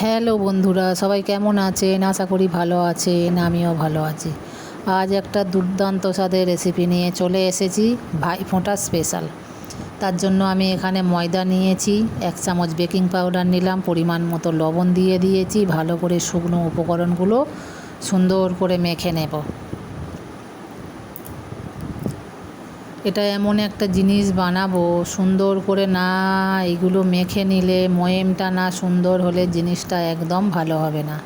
Hello বন্ধুরা, সবাই কেমন আছেন? আশা করি ভালো আছেন, আমিও ভালো আছি। আজ একটা দুর্দান্ত স্বাদের রেসিপি নিয়ে চলে এসেছি, ভাইফোঁটা স্পেশাল তার জন্য আমি এখানে ময়দা নিয়েছি, এক চামচ বেকিং পাউডার নিলাম, পরিমাণ মতো লবণ দিয়ে দিয়েছি, ভালো করে শুকনো উপকরণগুলো সুন্দর করে মেখে নেব। এটা এমন একটা জিনিস বানাবো, সুন্দর করে না এগুলো মেখে নিলে ময়েমটা না সুন্দর হলে জিনিসটা একদম ভালো হবে না।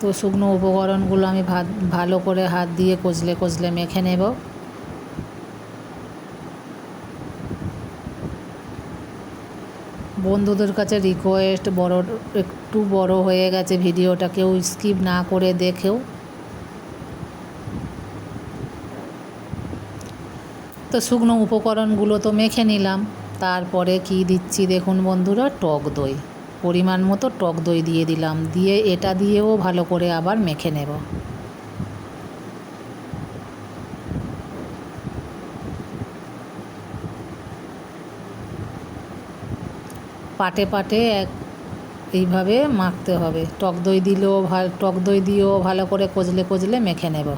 তো শুকনো উপকরণগুলো আমি ভালো করে হাত দিয়ে কচলে কচলে মেখে নেব। বন্ধুদের কাছে রিকোয়েস্ট বড়, একটু বড় হয়ে গেছে ভিডিওটা, কেউ স্কিপ না করে দেখেও তো শুকনো উপকরণগুলো তো মেখে নিলাম। তারপরে কি দিচ্ছি দেখুন বন্ধুরা? টক দই। পরিমাণ মতো টক দই দিয়ে দিলাম। দিয়ে এটা দিয়েও ভালো করে আবার মেখে নেব। পাটে পাটে এক এইভাবে মাখতে হবে। টক দই দিলেও ভালো টক দই দিয়েও ভালো করে কচলে কচলে মেখে নেব।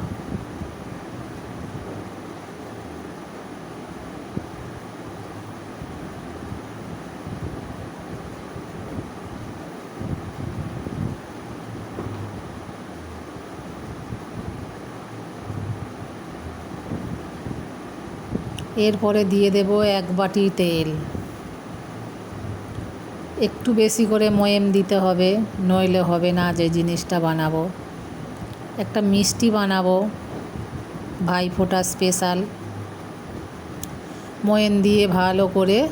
এরপরে দিয়ে দেব এক বাটি তেল। একটু বেশি করে ময়েম দিতে হবে, নইলে হবে না যে জিনিসটা বানাবো। একটা মিষ্টি বানাবো ভাইফোঁটা স্পেশাল। ময়েম দিয়ে ভালো করে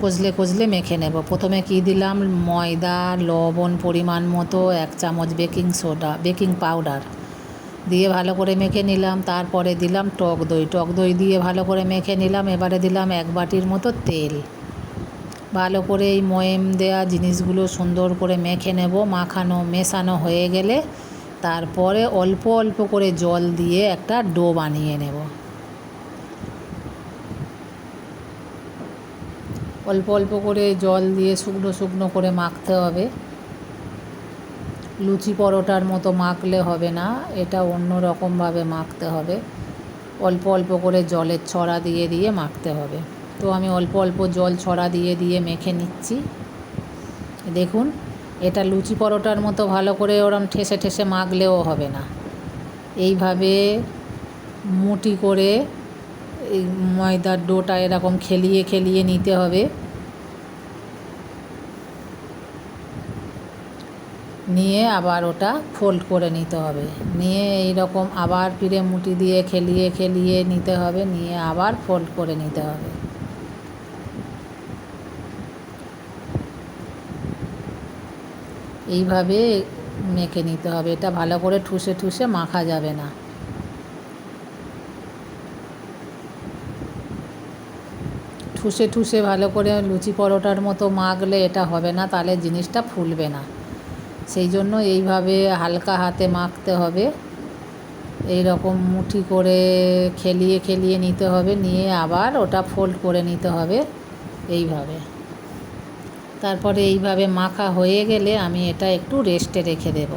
কচলে কচলে মেখে নেব। প্রথমে কি দিলাম? ময়দা, লবণ পরিমাণ মতো, এক চামচ বেকিং সোডা, বেকিং পাউডার। দিয়ে ভালো করে মেখে নিলাম, তারপরে দিলাম টক দই। টক দই দিয়ে ভালো করে মেখে নিলাম, এবারে দিলাম এক বাটির মতো তেল। ভালো করে এই ময়েম দেওয়া জিনিসগুলো সুন্দর করে মেখে নেব, মাখানো, মেশানো হয়ে গেলে। তারপরে অল্প অল্প করে জল দিয়ে একটা ডো বানিয়ে নেব। অল্প অল্প করে জল দিয়ে শুকনো শুকনো করে মাখতে হবে। লুচি পরোটার মতো মাখলে হবে না, এটা অন্য রকমভাবে মাখতে হবে। অল্প অল্প করে জলের ছড়া দিয়ে দিয়ে মাখতে হবে। তো আমি অল্প অল্প জল ছড়া দিয়ে দিয়ে মেখে নিচ্ছি। দেখুন, এটা লুচি পরোটার মতো ভালো করে ওরম ঠেসে ঠেসে মাখলেও হবে না। এইভাবে মুটি করে এই ময়দার ডোটা এরকম খেলিয়ে খেলিয়ে নিতে হবে। নিয়ে আবার ওটা ফোল্ড করে নিতে হবে। নিয়ে এই রকম আবার পিড়ে মুটি দিয়ে খেলিয়ে খেলিয়ে নিতে হবে, নিয়ে আবার ফোল্ড করে নিতে হবে। এইভাবে মেখে নিতে হবে। এটা ভালো করে ঠুসে ঠুসে মাখা যাবে না। ঠুসে ঠুসে ভালো করে লুচি পরোটার মতো মাখলে এটা হবে না, তাহলে জিনিসটা ফুলবে না। সেই জন্য এইভাবে হালকা হাতে মাখতে হবে। এই রকম মুঠি করে খেলিয়ে খেলিয়ে নিতে হবে, নিয়ে আবার ওটা ফোল্ড করে নিতে হবে এইভাবে। তারপরে এইভাবে মাখা হয়ে গেলে আমি এটা একটু রেস্টে রেখে দেব।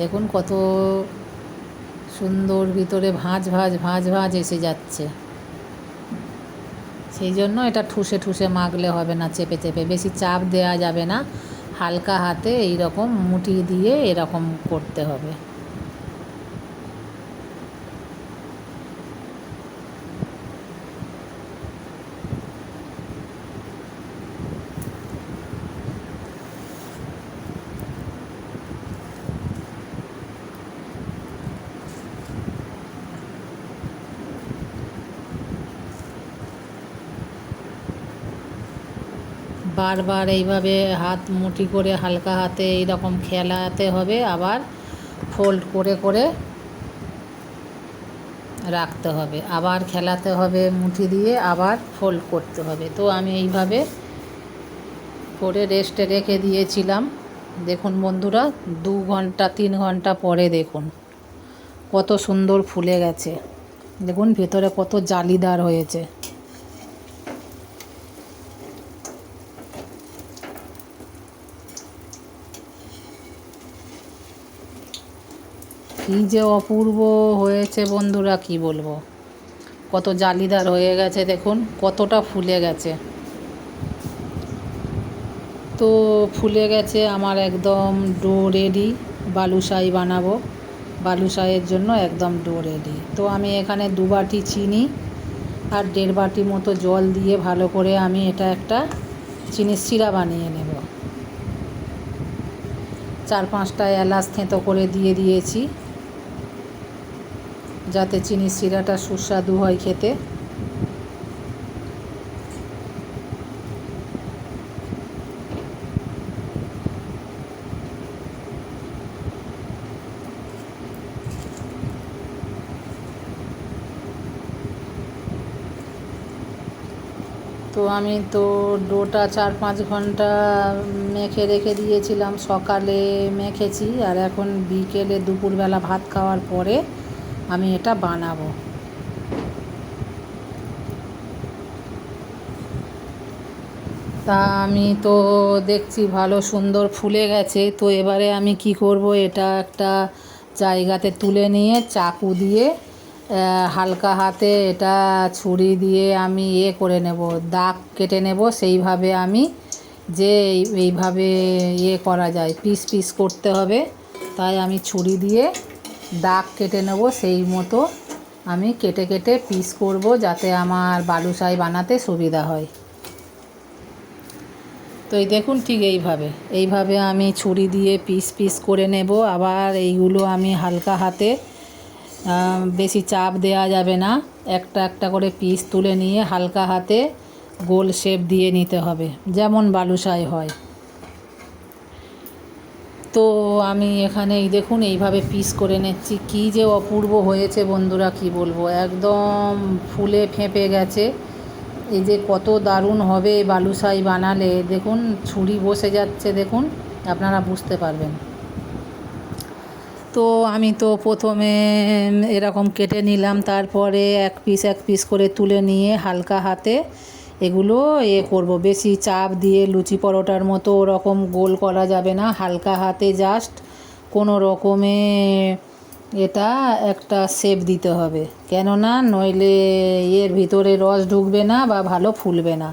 দেখুন কত সুন্দর ভিতরে ভাঁজ ভাঁজ ভাঁজ ভাঁজ এসে যাচ্ছে। সেই জন্য এটা ঠুসে ঠুসে মাখলে হবে না, চেপে চেপে। বেশি চাপ দেওয়া যাবে না, হালকা হাতে এই রকম মুটি দিয়ে এরকম করতে হবে। বারবার এইভাবে হাত মুঠি করে হালকা হাতে এইরকম খেলাতে হবে, আবার ফোল্ড করে করে রাখতে হবে। আবার খেলাতে হবে, মুঠি দিয়ে আবার ফোল্ড করতে হবে। তো আমি এইভাবে করে রেস্টে রেখে দিয়েছিলাম। দেখুন বন্ধুরা, দু ঘণ্টা, তিন ঘণ্টা পরে দেখুন, কত সুন্দর ফুলে গেছে। দেখুন, ভেতরে কত জালিদার হয়েছে। কী যে অপূর্ব হয়েছে বন্ধুরা, কি বলব? কত জালিদার হয়ে গেছে, দেখুন, কতটা ফুলে গেছে। তো ফুলে গেছে আমার একদম ডো রেডি বালুশাই বানাবো। বালুশাইয়ের জন্য একদম ডো রেডি। তো আমি এখানে দু বাটি চিনি আর দেড় বাটি মতো জল দিয়ে ভালো করে আমি এটা একটা চিনির শিরা বানিয়ে নেব। চার পাঁচটা এলাচ থেঁতো করে দিয়ে দিয়েছি। যাতে চিনির শিরাটা সুস্বাদু হয় খেতে। তো আমি তো ডোটা চার পাঁচ ঘণ্টা মেখে রেখে দিয়েছিলাম, সকালে মেখেছি আর এখন বিকেলে দুপুরবেলা ভাত খাওয়ার পরে আমি এটা বানাবো। তা আমি তো দেখছি ভালো সুন্দর ফুলে গেছে, তো এবারে আমি কি করব, এটা একটা জায়গাতে তুলে নিয়ে চাকু দিয়ে হালকা হাতে এটা ছুরি দিয়ে আমি ইয়ে করে নেব, দাগ কেটে নেব, সেইভাবে আমি যে এই- এইভাবে ইয়ে করা যায়, পিস পিস করতে হবে, তাই আমি ছুরি দিয়ে দাগ কেটে নেব, সেই মতো আমি কেটে কেটে পিস করব যাতে আমার বালুশাহি বানাতে সুবিধা হয়। তো এই দেখুন ঠিক এইভাবে। এইভাবে আমি ছুরি দিয়ে পিস পিস করে নেব। আবার এইগুলো আমি হালকা হাতে বেশি চাপ দেওয়া যাবে না। একটা একটা করে পিস তুলে নিয়ে হালকা হাতে গোল শেপ দিয়ে নিতে হবে, যেমন বালুশাই হয়। তো আমি এখানে এই দেখুন, এইভাবে পিস করে নিচ্ছি। কী যে অপূর্ব হয়েছে বন্ধুরা, কি বলব? একদম ফুলে ফেঁপে গেছে। এই যে কত দারুণ হবে বালুশাই বানালে। দেখুন, ছুরি বসে যাচ্ছে, দেখুন, আপনারা বুঝতে পারবেন। তো আমি তো প্রথমে এরকম কেটে নিলাম, তারপরে এক পিস এক পিস করে তুলে নিয়ে হালকা হাতে এগুলো এ করব। বেশি চাপ দিয়ে লুচি পরোটার মতো ওরকম গোল করা যাবে না। হালকা হাতে জাস্ট কোনো রকমে এটা একটা শেপ দিতে হবে। কেননা নইলে এর ভিতরে রস ঢুকবে না বা ভালো ফুলবে না।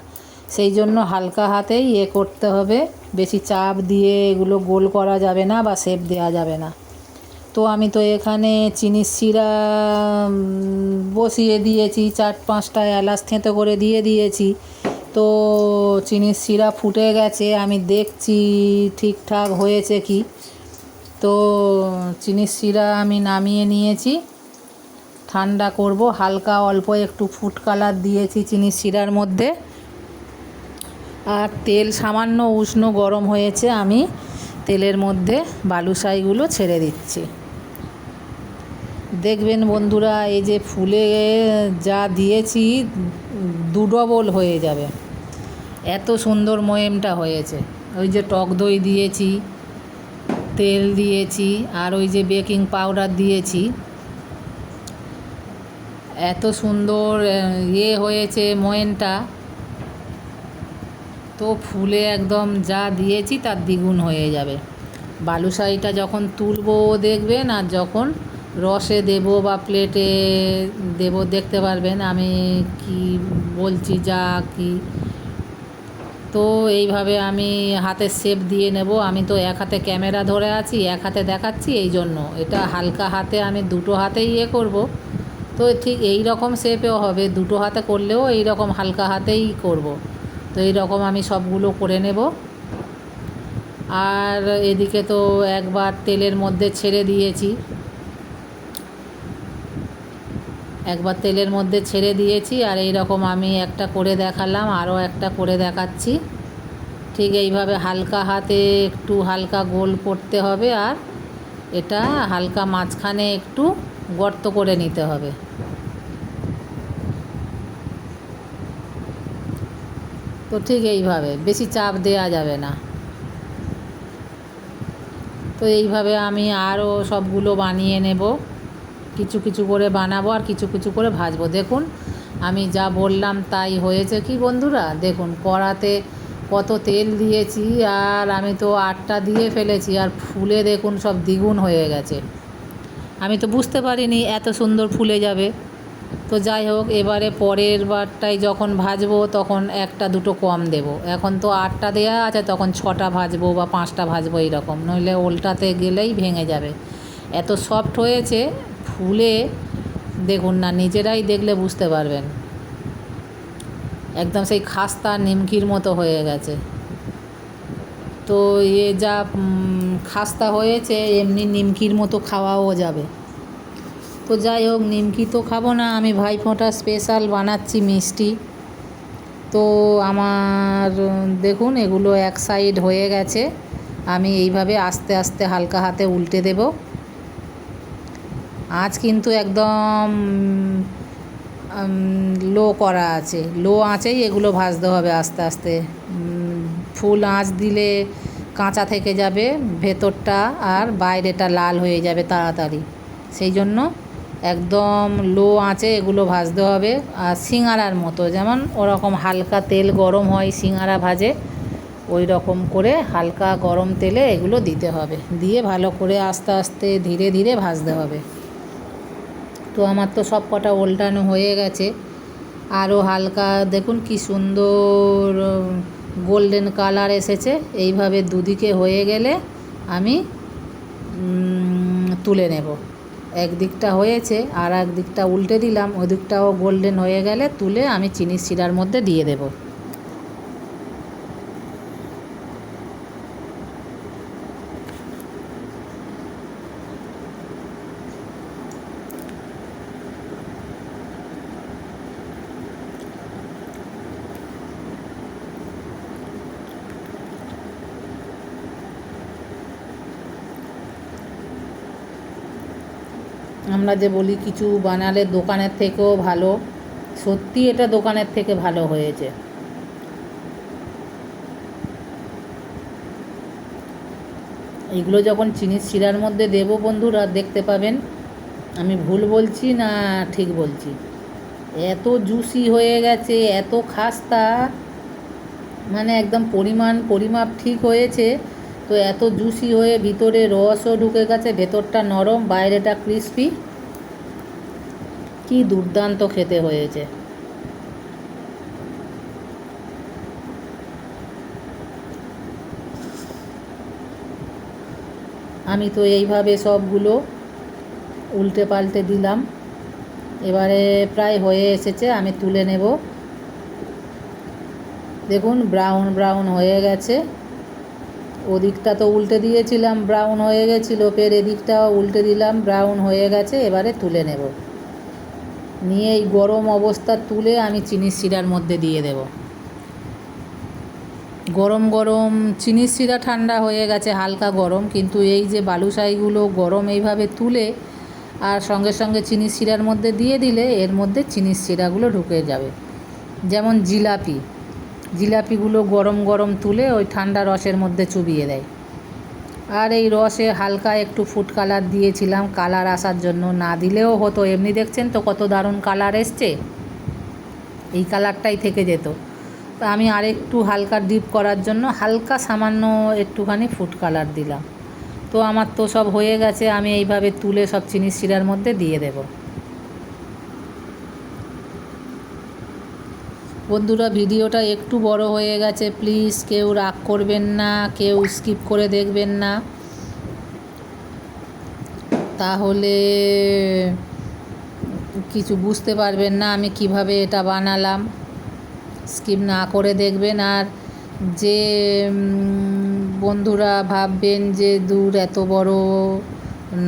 সেই জন্য হালকা হাতেই এ করতে হবে। বেশি চাপ দিয়ে এগুলো গোল করা যাবে না বা শেপ দেওয়া যাবে না। তো আমি তো এখানে চিনির শিরা বসিয়ে দিয়েছি, চার পাঁচটা এলাচ থেঁতো করে দিয়ে দিয়েছি। তো চিনির শিরা ফুটে গেছে, আমি দেখছি ঠিকঠাক হয়েছে কি। তো চিনির শিরা আমি নামিয়ে নিয়েছি। ঠান্ডা করব, হালকা অল্প একটু ফুড কালার দিয়েছি চিনির শিরার মধ্যে। আর তেল সামান্য উষ্ণ গরম হয়েছে, আমি তেলের মধ্যে বালুশাইগুলো ছেড়ে দিচ্ছি। দেখবেন বন্ধুরা, এই যে ফুলে যা দিয়েছি, দু ডবল হয়ে যাবে। এত সুন্দর ময়েমটা হয়েছে। ওই যে টক দই দিয়েছি, তেল দিয়েছি, আর ওই যে বেকিং পাউডার দিয়েছি। এত সুন্দর ইয়ে হয়েছে ময়েনটা তো ফুলে একদম যা দিয়েছি, তার দ্বিগুণ হয়ে যাবে। বালুশাহিটা যখন তুলবো দেখবেন, আর যখন রসে দেব বা প্লেটে দেব, দেখতে পারবেন আমি কি বলছি, যা কি। তো এইভাবে আমি হাতের শেপ দিয়ে নেব। আমি তো এক হাতে ক্যামেরা ধরে আছি, এক হাতে দেখাচ্ছি এই জন্য। এটা হালকা হাতে আমি দুটো হাতেই ইয়ে করব। তো ঠিক এই রকম শেপেও হবে। দুটো হাতে করলেও এই রকম হালকা হাতেই করব। তো এই রকম আমি সবগুলো করে নেব। আর এদিকে তো একবার তেলের মধ্যে ছেড়ে দিয়েছি। একবার তেলের মধ্যে ছেড়ে দিয়েছি আর এই রকম আমি একটা করে দেখালাম, আরও একটা করে দেখাচ্ছি। ঠিক এইভাবে হালকা হাতে একটু হালকা গোল করতে হবে আর এটা হালকা মাঝখানে একটু গর্ত করে নিতে হবে। তো ঠিক এইভাবে, বেশি চাপ দেওয়া যাবে না। তো এইভাবে আমি আরও সবগুলো বানিয়ে নেব। কিছু কিছু করে বানাবো আর কিছু কিছু করে ভাজবো। দেখুন, আমি যা বললাম তাই হয়েছে কি বন্ধুরা? দেখুন, কড়াতে কত তেল দিয়েছি আর আমি তো আটটা দিয়ে ফেলেছি আর ফুলে দেখুন সব দ্বিগুণ হয়ে গেছে। আমি তো বুঝতে পারিনি এত সুন্দর ফুলে যাবে। তো যাই হোক, এবারে পরের বারটায় যখন ভাজবো তখন একটা দুটো কম দেব। এখন তো আটটা দেয়া আছে, তখন ছটা ভাজবো বা পাঁচটা ভাজবো এইরকম। নইলে উল্টাতে গেলেই ভেঙে যাবে। এত সফট হয়েছে, ফুলে দেখুন না, নিজেরাই দেখলে বুঝতে পারবেন। একদম সেই খাস্তা নিমকির মতো হয়ে গেছে। তো এ যা খাস্তা হয়েছে, এমনি নিমকির মতো খাওয়াও যাবে। তো যাই হোক, নিমকি তো খাব না, আমি ভাইফোঁটা স্পেশাল বানাচ্ছি মিষ্টি। তো আমার, দেখুন, এগুলো এক সাইড হয়ে গেছে। আমি এইভাবে আস্তে আস্তে হালকা হাতে উল্টে দেব। আজ কিন্তু একদম লো করা আছে। লো আঁচেই এগুলো ভাজতে হবে আস্তে আস্তে। ফুল আঁচ দিলে কাঁচা থেকে যাবে, ভেতরটা আর বাইরেটা লাল হয়ে যাবে তাড়াতাড়ি। সেই জন্য একদম লো আঁচে এগুলো ভাজতে হবে। আর সিঙারার মতো, যেমন ওরকম হালকা তেল গরম হয় সিঙারা ভাজে, ওই রকম করে হালকা গরম তেলে এগুলো দিতে হবে। দিয়ে ভালো করে আস্তে আস্তে ধীরে ধীরে ভাজতে হবে। তো আমার তো সব কটা ওল্টানো হয়ে গেছে। আরও হালকা, দেখুন কি সুন্দর গোল্ডেন কালার এসেছে। এইভাবে দুদিকে হয়ে গেলে আমি তুলে নেব। একদিকটা হয়েছে আর একদিকটা উল্টে দিলাম, ওদিকটাও দিকটাও গোল্ডেন হয়ে গেলে তুলে আমি চিনি শিরার মধ্যে দিয়ে দেবো। আমরা যে বলি কিছু বানালে দোকানের থেকেও ভালো, সত্যি এটা দোকানের থেকে ভালো হয়েছে। এগুলো যখন চিনির শিরার মধ্যে দেবো বন্ধুরা, দেখতে পাবেন, আমি ভুল বলছি না ঠিক বলছি? এত জুসি হয়ে গেছে, এত খাস্তা মানে একদম পরিমাণ, পরিমাপ ঠিক হয়েছে তো এত জুসি হয়ে ভিতরে রসও ঢুকে গেছে, ভেতরটা নরম, বাইরেটা ক্রিস্পি। কি দুর্দান্ত খেতে হয়েছে। আমি তো এইভাবে সবগুলো উল্টে পাল্টে দিলাম। এবারে প্রায় হয়ে এসেছে, আমি তুলে নেব। দেখুন, ব্রাউন ব্রাউন হয়ে গেছে। ওদিকটা তো উল্টে দিয়েছিলাম ব্রাউন হয়ে গেছিল, ফের এদিকটাও উল্টে দিলাম ব্রাউন হয়ে গেছে, এবারে তুলে নেব। নিয়ে এই গরম অবস্থা তুলে আমি চিনির শিরার মধ্যে দিয়ে দেব। গরম গরম চিনির শিরা ঠান্ডা হয়ে গেছে, হালকা গরম, কিন্তু এই যে বালুশাহিগুলো গরম এইভাবে তুলে আর সঙ্গে সঙ্গে চিনির শিরার মধ্যে দিয়ে দিলে এর মধ্যে চিনির শিরাগুলো ঢুকে যাবে। যেমন জিলাপি। জিলাপিগুলো গরম গরম তুলে ওই ঠান্ডা রসের মধ্যে চুবিয়ে দেয়। আর এই রসে হালকা একটু ফুড কালার দিয়েছিলাম, কালার আসার জন্য। না দিলেও হতো। এমনি দেখছেন তো কত দারুণ কালার এসছে। এই কালারটাই থেকে যেত। তো আমি আরেকটু হালকা ডিপ করার জন্য হালকা সামান্য একটুখানি ফুড কালার দিলাম। তো আমার তো সব হয়ে গেছে। আমি এইভাবে তুলে সব চিনির শিরার মধ্যে দিয়ে দেবো। বন্ধুরা, ভিডিওটা একটু বড় হয়ে গেছে। প্লিজ কেউ রাগ করবেন না, কেউ স্কিপ করে দেখবেন না। তাহলে কিছু বুঝতে পারবেন না আমি কীভাবে এটা বানালাম। স্কিপ না করে দেখবেন। আর যে বন্ধুরা ভাববেন যে দূর এত বড়,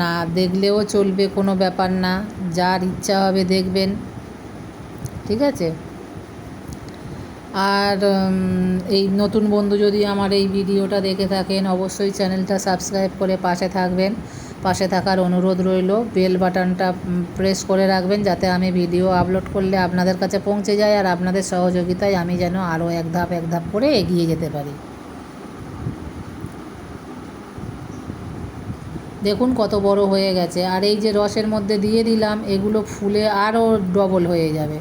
না দেখলেও চলবে কোনো ব্যাপার না। যার ইচ্ছা হবে দেখবেন। ঠিক আছে? আর এই নতুন বন্ধু যদি আমার এই ভিডিওটা দেখে থাকেন, অবশ্যই চ্যানেলটা সাবস্ক্রাইব করে পাশে থাকবেন। পাশে থাকার অনুরোধ রইল, বেল বাটনটা প্রেস করে রাখবেন যাতে আমি ভিডিও আপলোড করলে আপনাদের কাছে পৌঁছে যায় আর আপনাদের সহযোগিতায় আমি যেন আরও এক ধাপ এক ধাপ করে এগিয়ে যেতে পারি। দেখুন কত বড় হয়ে গেছে। আর এই যে রসের মধ্যে দিয়ে দিলাম, এগুলো ফুলে আরও ডবল হয়ে যাবে।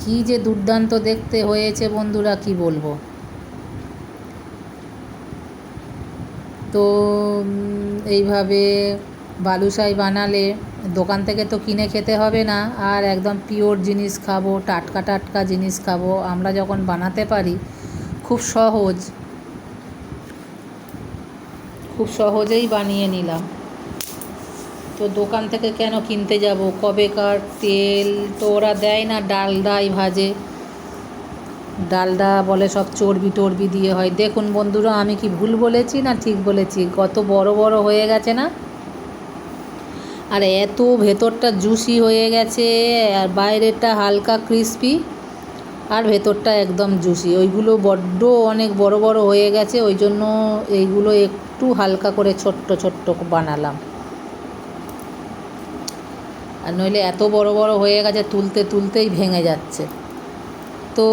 কী যে দুর্দান্ত দেখতে হয়েছে বন্ধুরা, কি বলব? তো এইভাবে বালুশাই বানালে দোকান থেকে তো কিনে খেতে হবে না, আর একদম পিওর জিনিস খাব, টাটকা টাটকা জিনিস খাব, আমরা যখন বানাতে পারি, খুব সহজ। খুব সহজেই বানিয়ে নিলাম। তো দোকান থেকে কেন কিনতে যাব? কবেকার তেল তো ওরা দেয় না ডালডাই ভাজে। ডালডা বলে সব চর্বি টর্বি দিয়ে হয়। দেখুন বন্ধুরা, আমি কি ভুল বলেছি না ঠিক বলেছি? কত বড় বড় হয়ে গেছে না? আর এত ভেতরটা জুসি হয়ে গেছে, আর বাইরেরটা হালকা ক্রিস্পি, আর ভেতরটা একদম জুসি। ওইগুলো বড্ড অনেক বড় বড় হয়ে গেছে, ওই জন্য এইগুলো একটু হালকা করে ছোট্ট ছোট্ট বানালাম। আর নইলে এত বড় বড় হয়ে গেছে, তুলতে তুলতেই ভেঙে যাচ্ছে। তো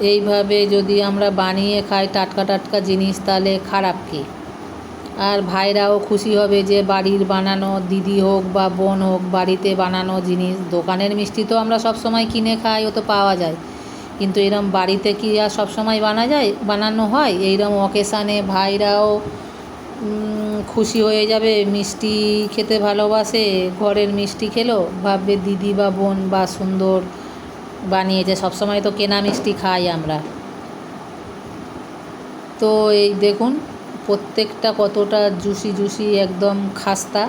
এইভাবে যদি আমরা বানিয়ে খাই টাটকা টাটকা জিনিস, তাহলে খারাপ কি? আর ভাইরাও খুশি হবে যে বাড়ির বানানো, দিদি হোক বা বোন হোক, বাড়িতে বানানো জিনিস, দোকানের মিষ্টি তো আমরা সব সময় কিনে খাই, ও তো পাওয়া যায়। কিন্তু এরম বাড়িতে কি আর সব সময় বানা যায়, বানানো হয়? এইরকম অকেশানে ভাইরাও খুশি হয়ে যাবে, মিষ্টি খেতে ভালোবাসে, ঘরের মিষ্টি খেলো, ভাববে দিদি বা বোন বা সুন্দর বানিয়েছে, সবসময় তো কেনা মিষ্টি খাই আমরা। তো এই দেখুন, প্রত্যেকটা কতটা জুসি জুসি একদম খাস্তা।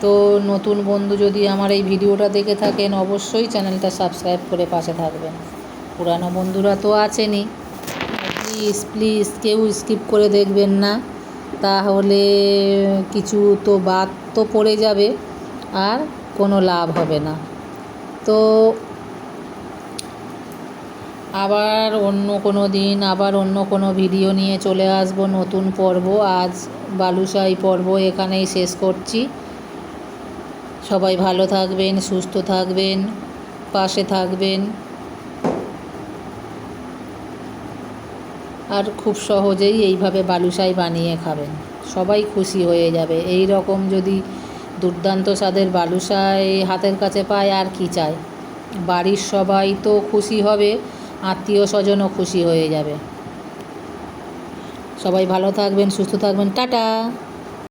তো নতুন বন্ধু যদি আমার এই ভিডিওটা দেখে থাকেন, অবশ্যই চ্যানেলটা সাবস্ক্রাইব করে পাশে থাকবেন। পুরানো বন্ধুরা তো আছেনই। প্লিজ প্লিজ কেউ স্কিপ করে দেখবেন না। তাহলে কিছু তো বাদ তো পড়ে যাবে, আর কোনো লাভ হবে না। তো আবার অন্য কোনো দিন, আবার অন্য কোনো ভিডিও নিয়ে চলে আসব, নতুন পর্ব। আজ বালুশাই পর্ব এখানেই শেষ করছি। সবাই ভালো থাকবেন, সুস্থ থাকবেন, পাশে থাকবেন। আর খুব সহজেই এইভাবে বালুশাই বানিয়ে খাবেন। সবাই খুশি হয়ে যাবে। এই রকম যদি দুর্দান্ত স্বাদের বালুশাই হাতের কাছে পায়, আর কি চায়? বাড়ির সবাই তো খুশি হবে, আত্মীয় স্বজনও খুশি হয়ে যাবে। সবাই ভালো থাকবেন, সুস্থ থাকবেন। টাটা!